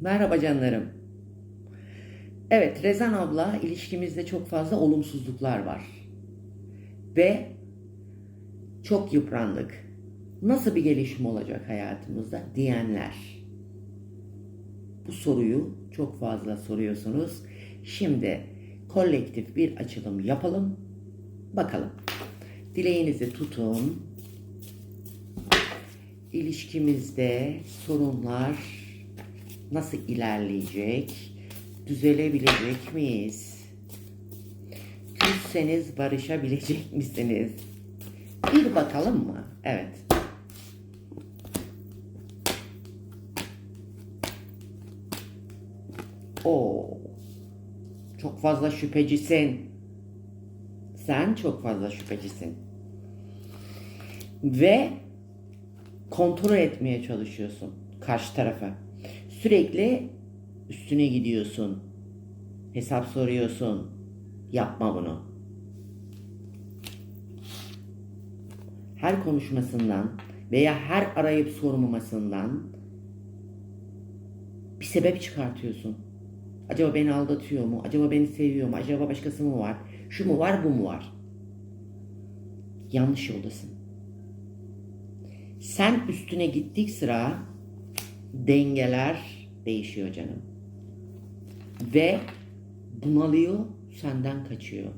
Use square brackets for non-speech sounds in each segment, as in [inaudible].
Merhaba canlarım. Evet, Rezan abla ilişkimizde çok fazla olumsuzluklar var. Ve çok yıprandık. Nasıl bir gelişim olacak hayatımızda diyenler. Bu soruyu çok fazla soruyorsunuz. Şimdi kolektif bir açılım yapalım. Bakalım. Dileğinizi tutun. İlişkimizde sorunlar nasıl ilerleyecek? Düzelebilecek miyiz? Küsseniz barışabilecek [laughs] misiniz? Bir bakalım mı? Evet. Oo. Çok fazla şüphecisin. Sen çok fazla şüphecisin. Ve kontrol etmeye çalışıyorsun karşı tarafa. Sürekli üstüne gidiyorsun. Hesap soruyorsun. Yapma bunu. Her konuşmasından veya her arayıp sormamasından bir sebep çıkartıyorsun. Acaba beni aldatıyor mu? Acaba beni seviyor mu? Acaba başkası mı var? Şu mu var, bu mu var? Yanlış yoldasın. Sen üstüne gittik sıra dengeler değişiyor canım. Ve bunalıyor, senden kaçıyor.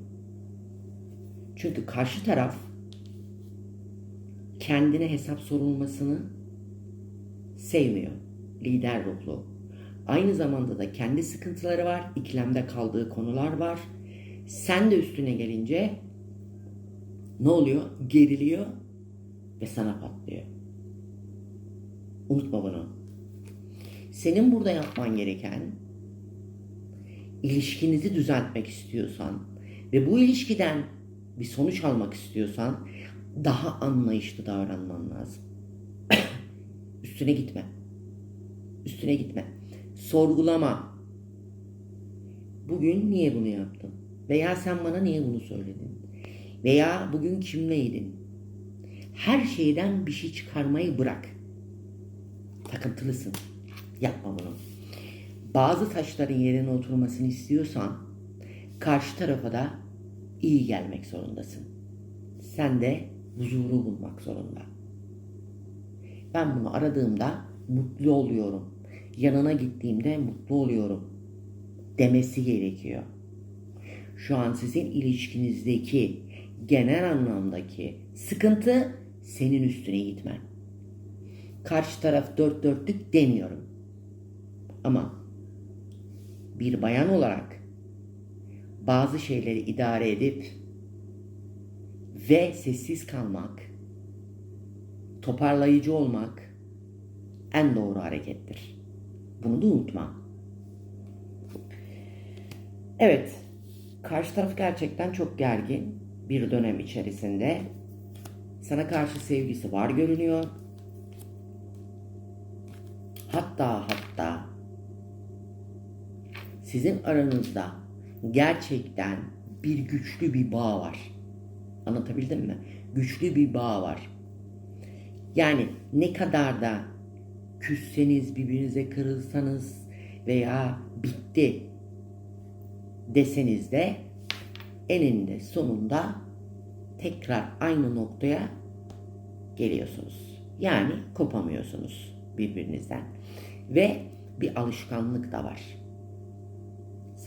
Çünkü karşı taraf kendine hesap sorulmasını sevmiyor. Lider ruhlu. Aynı zamanda da kendi sıkıntıları var, ikilemde kaldığı konular var. Sen de üstüne gelince ne oluyor? Geriliyor ve sana patlıyor. Unutma bunu. Senin burada yapman gereken ilişkinizi düzeltmek istiyorsan ve bu ilişkiden bir sonuç almak istiyorsan daha anlayışlı davranman lazım. [clears throat] Üstüne gitme. Üstüne gitme. Sorgulama. Bugün niye bunu yaptın? Veya sen bana niye bunu söyledin? Veya bugün kimleydin? Her şeyden bir şey çıkarmayı bırak. Takıntılısın. Yapma bunu. Bazı taşların yerine oturmasını istiyorsan karşı tarafa da iyi gelmek zorundasın. Sen de huzuru bulmak zorunda. Ben bunu aradığımda mutlu oluyorum. Yanına gittiğimde mutlu oluyorum demesi gerekiyor. Şu an sizin ilişkinizdeki genel anlamdaki sıkıntı senin üstüne gitmen. Karşı taraf dört dörtlük demiyorum. Ama bir bayan olarak bazı şeyleri idare edip ve sessiz kalmak, toparlayıcı olmak en doğru harekettir. Bunu da unutma. Evet, karşı taraf gerçekten çok gergin bir dönem içerisinde. Sana karşı sevgisi var görünüyor. Hatta sizin aranızda gerçekten bir güçlü bir bağ var. Anlatabildim mi? Güçlü bir bağ var. Yani ne kadar da küsseniz, birbirinize kırılsanız veya bitti deseniz de eninde sonunda tekrar aynı noktaya geliyorsunuz. Yani kopamıyorsunuz birbirinizden. Ve bir alışkanlık da var.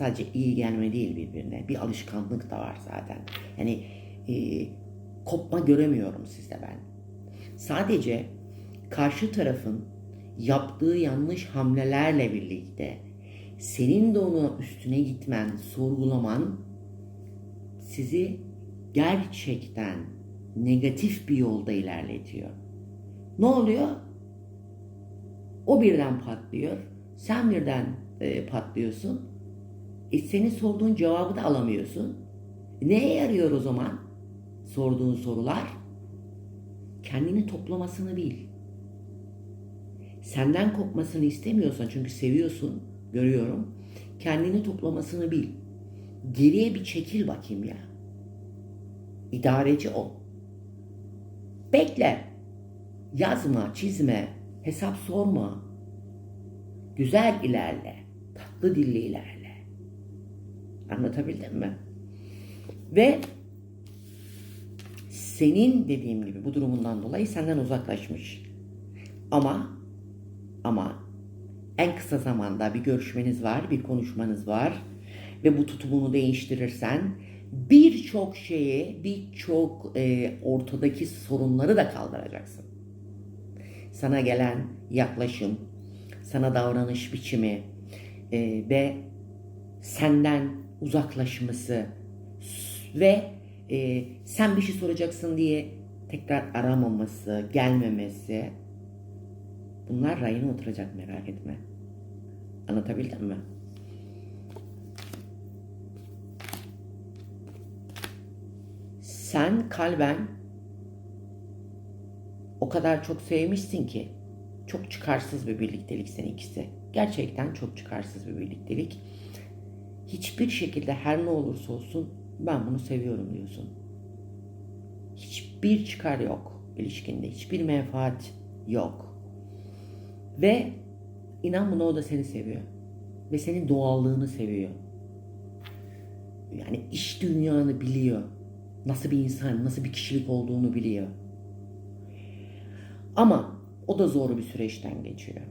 Sadece iyi gelme değil birbirine. Bir alışkanlık da var zaten. Yani e, kopma göremiyorum sizde ben. Sadece karşı tarafın yaptığı yanlış hamlelerle birlikte senin de ona üstüne gitmen, sorgulaman sizi gerçekten negatif bir yolda ilerletiyor. Ne oluyor? O birden patlıyor. Sen birden e, patlıyorsun. E, senin sorduğun cevabı da alamıyorsun. Neye yarıyor o zaman? Sorduğun sorular kendini toplamasını bil. Senden kopmasını istemiyorsan çünkü seviyorsun, görüyorum. Kendini toplamasını bil. Geriye bir çekil bakayım ya. İdareci ol. Bekle. Yazma, çizme, hesap sorma. Güzel ilerle. Tatlı dilli ilerle. Anlatabildim mi? Ve senin dediğim gibi bu durumundan dolayı senden uzaklaşmış. Ama ama en kısa zamanda bir görüşmeniz var, bir konuşmanız var ve bu tutumunu değiştirirsen birçok şeyi, birçok e, ortadaki sorunları da kaldıracaksın. Sana gelen yaklaşım, sana davranış biçimi e, ve senden uzaklaşması ve e, sen bir şey soracaksın diye tekrar aramaması, gelmemesi bunlar rayına oturacak merak etme. Anlatabildim mi? Sen kalben o kadar çok sevmişsin ki çok çıkarsız bir birliktelik seninkisi. Gerçekten çok çıkarsız bir birliktelik. Hiçbir şekilde her ne olursa olsun ben bunu seviyorum diyorsun. Hiçbir çıkar yok ilişkinde. Hiçbir menfaat yok. Ve inan buna o da seni seviyor. Ve senin doğallığını seviyor. Yani iş dünyanı biliyor. Nasıl bir insan, nasıl bir kişilik olduğunu biliyor. Ama o da zor bir süreçten geçiyor.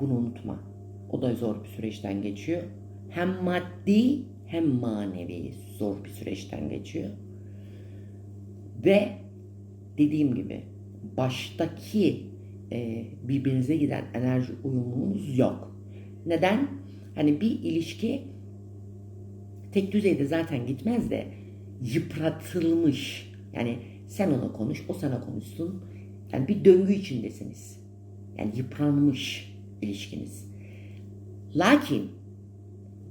Bunu unutma. O da zor bir süreçten geçiyor. Hem maddi hem manevi zor bir süreçten geçiyor. Ve dediğim gibi baştaki e, birbirinize giden enerji uyumunuz yok. Neden? Hani bir ilişki tek düzeyde zaten gitmez de yıpratılmış. Yani sen ona konuş, o sana konuşsun. Yani bir döngü içindesiniz. Yani yıpranmış ilişkiniz. Lakin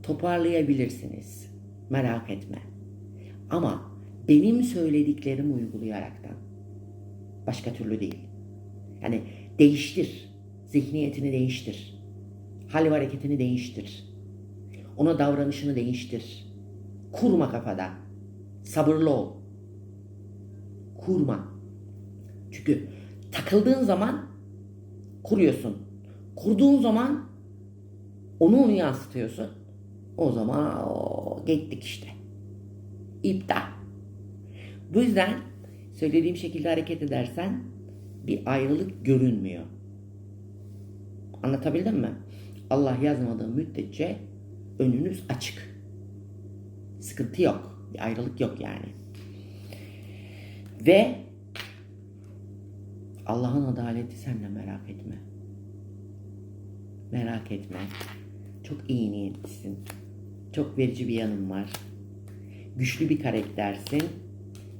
toparlayabilirsiniz. Merak etme. Ama benim söylediklerimi uygulayaraktan. Başka türlü değil. Yani değiştir. Zihniyetini değiştir. Hal ve hareketini değiştir. Ona davranışını değiştir. Kurma kafada. Sabırlı ol. Kurma. Çünkü takıldığın zaman kuruyorsun. Kurduğun zaman onu onu yansıtıyorsun. O zaman o, gittik işte. İptal. Bu yüzden söylediğim şekilde hareket edersen bir ayrılık görünmüyor. Anlatabildim mi? Allah yazmadığı müddetçe önünüz açık. Sıkıntı yok. Bir ayrılık yok yani. Ve Allah'ın adaleti sen de merak etme. Merak etme. Çok iyi niyetlisin. Çok verici bir yanın var. Güçlü bir karaktersin.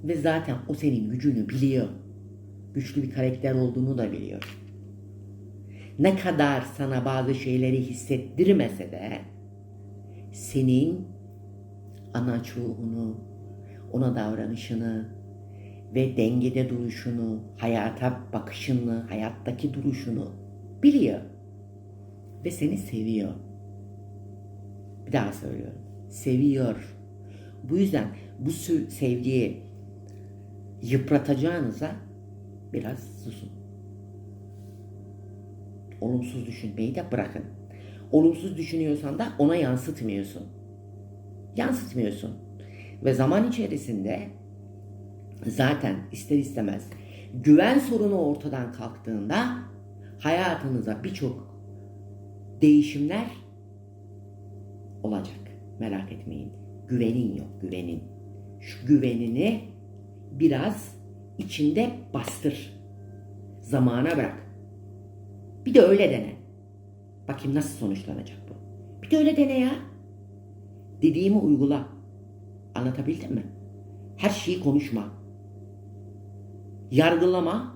Ve zaten o senin gücünü biliyor. Güçlü bir karakter olduğunu da biliyor. Ne kadar sana bazı şeyleri hissettirmese de senin anaç ruhunu, ona davranışını ve dengede duruşunu, hayata bakışını, hayattaki duruşunu biliyor. Ve seni seviyor. Bir daha söylüyorum. Seviyor. Bu yüzden bu sevgiyi yıpratacağınıza biraz susun. Olumsuz düşünmeyi de bırakın. Olumsuz düşünüyorsan da ona yansıtmıyorsun. Yansıtmıyorsun. Ve zaman içerisinde zaten ister istemez güven sorunu ortadan kalktığında hayatınıza birçok değişimler olacak. Merak etmeyin. Güvenin yok, güvenin. Şu güvenini biraz içinde bastır. Zamana bırak. Bir de öyle dene. Bakayım nasıl sonuçlanacak bu. Bir de öyle dene ya. Dediğimi uygula. Anlatabildim mi? Her şeyi konuşma. Yargılama.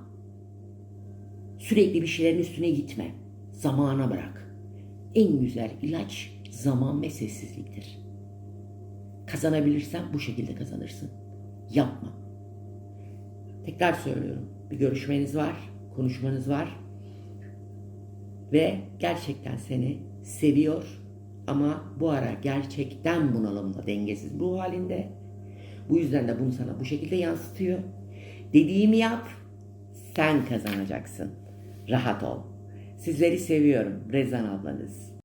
Sürekli bir şeylerin üstüne gitme. Zamana bırak. En güzel ilaç zaman ve sessizliktir. Kazanabilirsen bu şekilde kazanırsın. Yapma. Tekrar söylüyorum. Bir görüşmeniz var, konuşmanız var. Ve gerçekten seni seviyor ama bu ara gerçekten bunalımda, dengesiz ruh halinde. Bu yüzden de bunu sana bu şekilde yansıtıyor. Dediğimi yap, sen kazanacaksın. Rahat ol. Sizleri seviyorum Rezan ablanız.